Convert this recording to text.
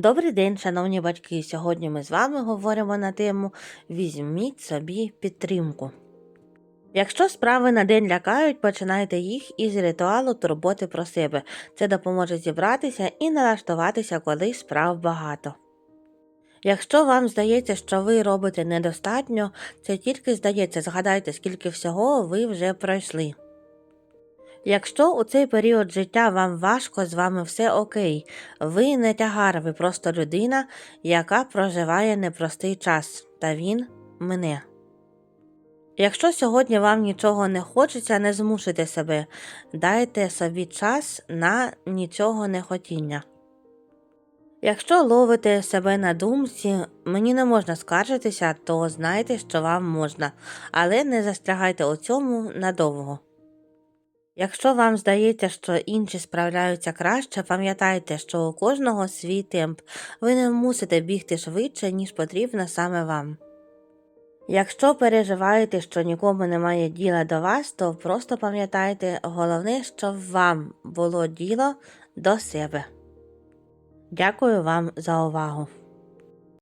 Добрий день, шановні батьки. Сьогодні ми з вами говоримо на тему Візьміть собі підтримку. Якщо справи на день лякають, починайте їх із ритуалу турботи про себе. Це допоможе зібратися і налаштуватися, коли справ багато. Якщо вам здається, що ви робите недостатньо, це тільки здається, згадайте, скільки всього ви вже пройшли. Якщо у цей період життя вам важко, з вами все окей, ви не тягар, ви просто людина, яка проживає непростий час, та він мине. Якщо сьогодні вам нічого не хочеться, не змушуйте себе, дайте собі час на нічого не хотіння. Якщо ловите себе на думці, мені не можна скаржитися, то знайте, що вам можна, але не застрягайте у цьому надовго. Якщо вам здається, що інші справляються краще, пам'ятайте, що у кожного свій темп. Ви не мусите бігти швидше, ніж потрібно саме вам. Якщо переживаєте, що нікому немає діла до вас, то просто пам'ятайте, головне, щоб вам було діло до себе. Дякую вам за увагу.